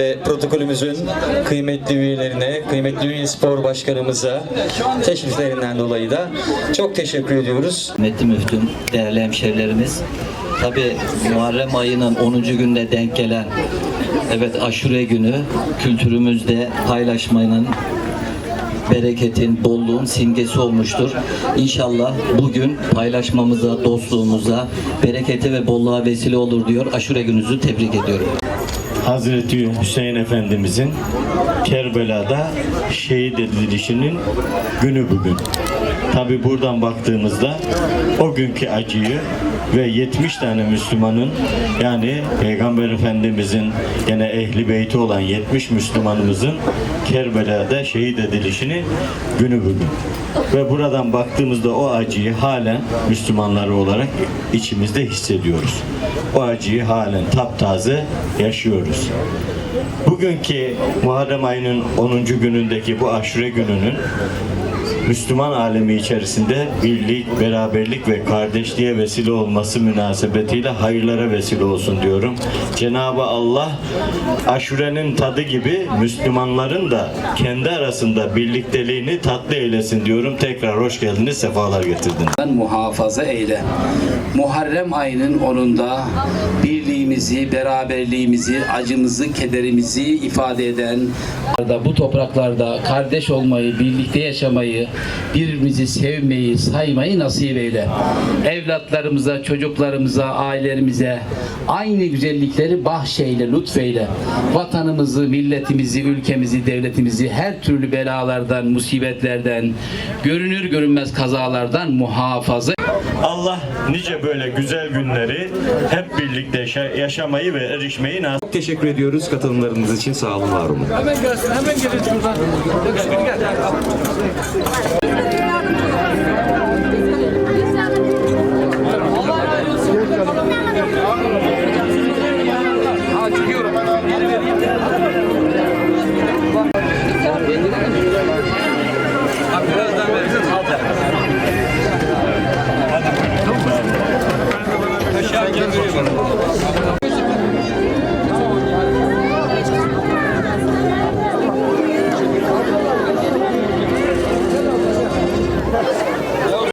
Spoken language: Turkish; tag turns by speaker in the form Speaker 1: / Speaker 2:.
Speaker 1: ve protokolümüzün kıymetli üyelerine, kıymetli üye spor başkanımıza teşriflerinden dolayı da çok teşekkür ediyoruz.
Speaker 2: Kıymetli müftüm, değerli hemşerilerimiz. Tabi Muharrem ayının 10. gününe denk gelen evet aşure günü kültürümüzde paylaşmanın bereketin, bolluğun simgesi olmuştur. İnşallah bugün paylaşmamıza, dostluğumuza, berekete ve bolluğa vesile olur diyor. Aşure gününüzü tebrik ediyorum.
Speaker 3: Hazreti Hüseyin Efendimizin Kerbela'da şehit edilişinin günü bugün. Tabi buradan baktığımızda o günkü acıyı ve 70 tane Müslümanın yani Peygamber Efendimizin gene ehli beyti olan 70 Müslümanımızın Kerbela'da şehit edilişinin günü bugün. Ve buradan baktığımızda o acıyı halen Müslümanlar olarak içimizde hissediyoruz. O acıyı halen taptaze yaşıyoruz. Bugünkü Muharrem ayının 10. günündeki bu aşure gününün Müslüman alemi içerisinde birlik, beraberlik ve kardeşliğe vesile olması münasebetiyle hayırlara vesile olsun diyorum. Cenab-ı Allah aşurenin tadı gibi Müslümanların da kendi arasında birlikteliğini tatlı eylesin diyorum. Tekrar hoş geldiniz, sefalar getirdiniz.
Speaker 4: muhafaza eyle. Muharrem ayının onunda birliğimizi, beraberliğimizi, acımızı, kederimizi ifade eden bu topraklarda kardeş olmayı, birlikte yaşamayı, birbirimizi sevmeyi, saymayı nasip eyle. Evlatlarımıza, çocuklarımıza, ailelerimize aynı güzellikleri bahşeyle, lütfeyle. Vatanımızı, milletimizi, ülkemizi, devletimizi her türlü belalardan, musibetlerden, görünür görünmez kazalardan muhafaza
Speaker 3: Allah nice böyle güzel günleri hep birlikte yaşa- yaşamayı ve erişmeyi nasip
Speaker 5: Çok teşekkür ediyoruz katılımlarınız için. Sağ olun, var olun.
Speaker 6: Hemen gelsin, hemen gelin şuradan. Gel, gel.